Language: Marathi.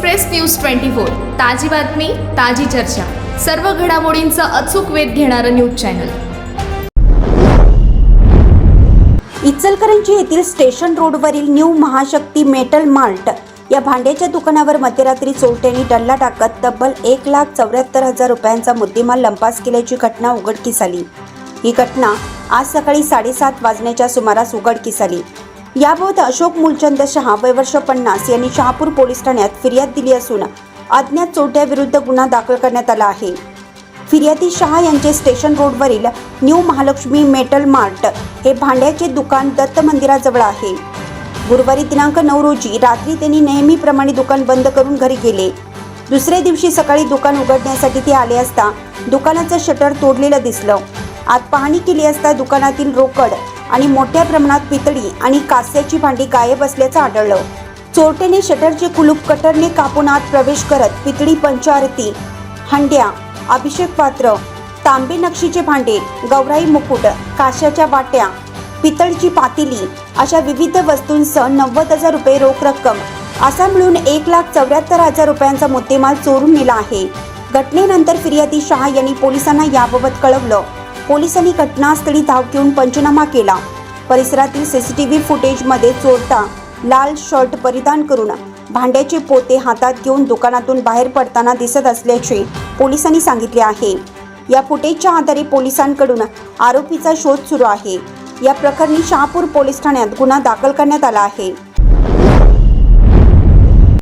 एक्सप्रेस न्यूज ट्वेंटी फोर ताजी बातमी ताजी चर्चा. सर्व घडामोडींचा अचूक वेध घेणारं न्यूज चॅनल. इचलकरंजी येथील स्टेशन रोडवरील न्यू महाशक्ती मेटल मार्ट या भांड्याच्या दुकानावर मध्यरात्री चोरट्यांनी डल्ला टाकत तब्बल एक लाख चौऱ्याहत्तर हजार रुपयांचा मुद्देमाल लंपास केल्याची घटना उघडकीस आली. ही घटना आज सकाळी साडेसात वाजण्याच्या सुमारास उघडकीस आली. याबाबत अशोक मूलचंद शहा वयवर्ष पन्नास यांनी शहापूर पोलीस ठाण्यात फिर्याद दिली असून अज्ञात चोरट्याविरुद्ध गुन्हा दाखल करण्यात आला आहे. फिर्यादी शहा यांचे स्टेशन रोडवरील न्यू महालक्ष्मी मेटल मार्ट हे भांड्याचे दुकान दत्त मंदिराजवळ आहे. गुरुवारी दिनांक नऊ रोजी रात्री त्यांनी नेहमीप्रमाणे दुकान बंद करून घरी गेले. दुसऱ्या दिवशी सकाळी दुकान उघडण्यासाठी ते आले असता दुकानाचं शटर तोडलेलं दिसलं. आत पाहणी केली असता दुकानातील रोकड आणि मोठ्या प्रमाणात पितळी आणि कास्याची भांडी गायब असल्याचं आढळलं. चोरट्याने शटरचे कुलूप कटरने कापून आत प्रवेश करत पितळी पंचारती हंड्या अभिषेक पात्र तांबे नक्षीचे भांडे गौराई मुकुट काश्याच्या वाट्या पितळची पातेली अशा विविध वस्तूंसह नव्वद हजार रुपये रोख रक्कम असा मिळून एक लाख चौऱ्याहत्तर हजार रुपयांचा मुद्देमाल चोरून नेला आहे. घटनेनंतर फिर्यादी शहा यांनी पोलिसांना याबाबत कळवलं. पोलिसांनी घटनास्थळी धाव घेऊन पंचनामा केला. परिसरातील सीसीटीव्ही फुटेजमध्ये चोरटा लाल शर्ट परिधान करून भांड्याचे पोते हातात घेऊन दुकानातून बाहेर पडताना दिसत असल्याचे पोलिसांनी सांगितले आहे. या फुटेजच्या आधारे पोलिसांकडून आरोपीचा शोध सुरू आहे. या प्रकरणी शहापूर पोलीस ठाण्यात गुन्हा दाखल करण्यात आला आहे.